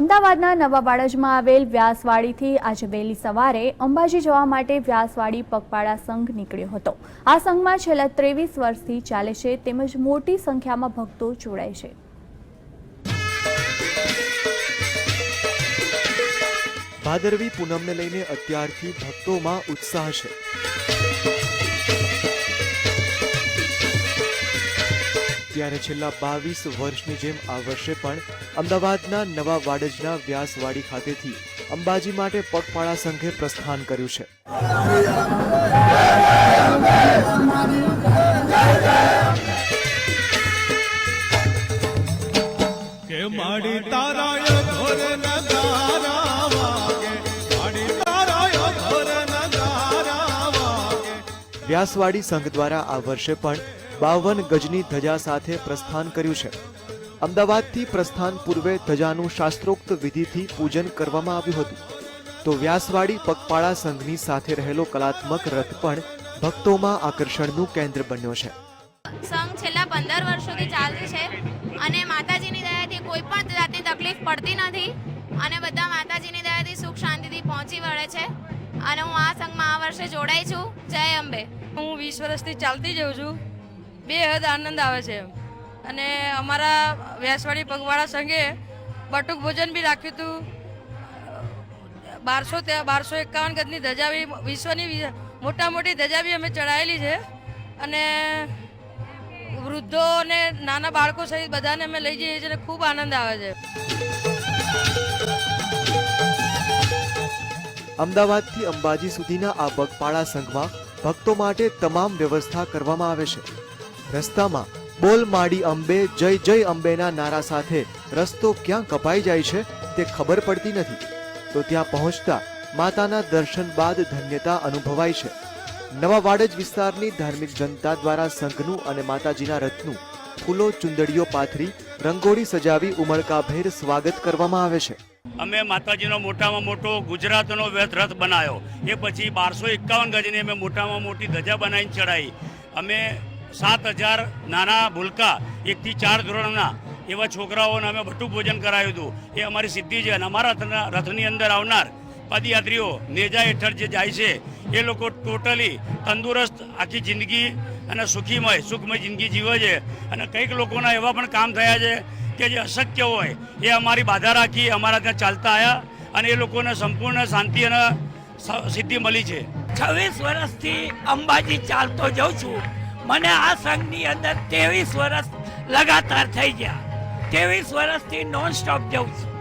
અમદાવાદના નવા બાળજમાં આવેલ વ્યાસવાડીથી આજે વહેલી સવારે અંબાજી જવા માટે વ્યાસવાડી પગપાળા સંઘ નીકળ્યો હતો. આ સંઘમાં છેલ્લા ત્રેવીસ વર્ષથી ચાલે છે તેમજ મોટી સંખ્યામાં ભક્તો જોડાય છે. ભાદરવી પૂનમને લઈને અત્યારથી ભક્તોમાં ઉત્સાહ છે. ત્યારે છેલ્લા બાવીસ વર્ષની જેમ આ વર્ષે પણ અમદાવાદના નવા વાડજના વ્યાસવાડી ખાતેથી અંબાજી માટે પગપાળા સંઘે પ્રસ્થાન કર્યું છે. કે માડી ધોર વ્યાસવાડી સંઘ દ્વારા આ વર્ષે પણ બાવન ગજની ધજા સાથે પ્રસ્થાન કર્યું છે. અમદાવાદથી પ્રસ્થાન પૂર્વે ધજાનું શાસ્ત્રોક્ત વિધિથી પૂજન કરવામાં આવ્યું હતું. તો વ્યાસવાડી પગપાળા સંઘની સાથે રહેલો કલાત્મક રથ પણ ભક્તોમાં આકર્ષણનું કેન્દ્ર બન્યો છે. સંઘ છેલ્લા પંદર વર્ષોથી ચાલતું છે અને માતાજીની દયાથી કોઈ પણ જાતની તકલીફ પડતી નથી અને બધા માતાજીની દયાથી સુખ શાંતિથી પહોંચી વળે છે. અને હું આ સંઘમાં આ વર્ષે જોડાઈ છું. જય અંબે. હું વીસ વર્ષથી ચાલતી જઉં છું. બે હદ આનંદ આવે છે અને અમારા વ્યાસવાડી પગવાળા સંઘે બટુક ભોજન બી રાખ્યું હતું. બારસો બારસો એકાવન ગજની ધજા બી, વિશ્વની મોટા મોટી ધજા બી અમે ચડાવેલી છે. અને વૃદ્ધો અને નાના બાળકો સહિત બધાને અમે લઈ જઈએ છીએ અને ખૂબ આનંદ આવે છે. અમદાવાદથી અંબાજી સુધીના આ પગપાળા સંઘમાં ભક્તો માટે તમામ વ્યવસ્થા કરવામાં આવે છે. રસ્તામાં. બોલ માડી અંબે, જય જય અંબેના નારા સાથે રસ્તો ક્યાં કપાઈ જાય છે તે ખબર પડતી નથી. તો ત્યાં પહોંચતા માતાના દર્શન બાદ ધન્યતા અનુભવાય છે. નવા વાડજ વિસ્તારની ધાર્મિક જનતા દ્વારા સંઘનું અને માતાજીના રથનું ફૂલો ચુંદડીઓ પાથરી રંગોળી સજાવી ઉમળકાભેર સ્વાગત કરવામાં આવે છે. અમે માતાજીનો મોટામાં મોટો ગુજરાતનો વ્યથ રથ બનાવ્યો. એ પછી બારસો એકાવન ગજની અમે મોટામાં મોટી ધજા બનાવીને ચડાવી. અમે સાત હજાર નાના ભૂલકા, એકથી ચાર ધોરણના એવા છોકરાઓને અમે ભટ્ટું ભોજન કરાવ્યું હતું. એ અમારી સિદ્ધિ છે અને અમારા રથની અંદર આવનાર પદયાત્રીઓ નેજા હેઠળ જે જાય છે, એ લોકો ટોટલી તંદુરસ્ત આખી જિંદગી અને સુખીમય, સુખમય જિંદગી જીવે છે. અને કંઈક લોકોના એવા પણ કામ થયા છે કે જે અશક્ય હોય, એ અમારી બાધા રાખી, અમારા ત્યાં ચાલતા આવ્યા અને એ લોકોને સંપૂર્ણ શાંતિ અને સિદ્ધિ મળી છે. છવ્વીસ વર્ષથી અંબાજી ચાલતો જઉં છું. મને આ સંઘની અંદર ત્રેવીસ વર્ષ લગાતાર થઈ ગયા. ત્રેવીસ વર્ષથી નોન સ્ટોપ જઉં છું.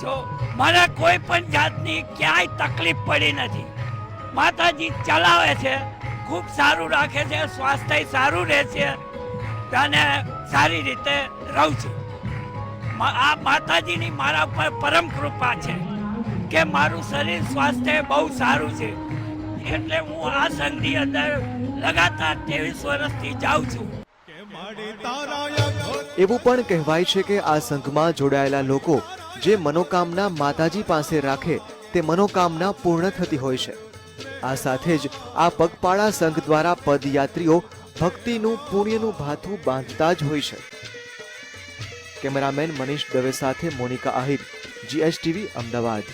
સો મને કોઈ પણ જાતની ક્યાંય તકલીફ પડી નથી. માતાજી ચલાવે છે, ખૂબ સારું રાખે છે, સ્વાસ્થ્ય સારું રહે છે, અને સારી રીતે રહું છું. આ માતાજીની મારા પર પરમ કૃપા છે કે મારું શરીર સ્વાસ્થ્ય બહુ સારું છે. એટલે હું આ સંઘની અંદર લગાતાર ત્રેવીસ વર્ષથી જાઉં છું. એવું પણ કહેવાય છે કે આ સંઘમાં જોડાયેલા લોકો જે મનોકામના માતાજી પાસે રાખે તે મનોકામના પૂર્ણ થતી હોય છે. આ સાથે જ આ પગપાળા સંઘ દ્વારા પદયાત્રીઓ ભક્તિનું, પુણ્યનું ભાથું બાંધતા જ હોય છે. કેમેરામેન મનીષ દવે સાથે મોનિકા આહિર, જીએસટીવી, અમદાવાદ.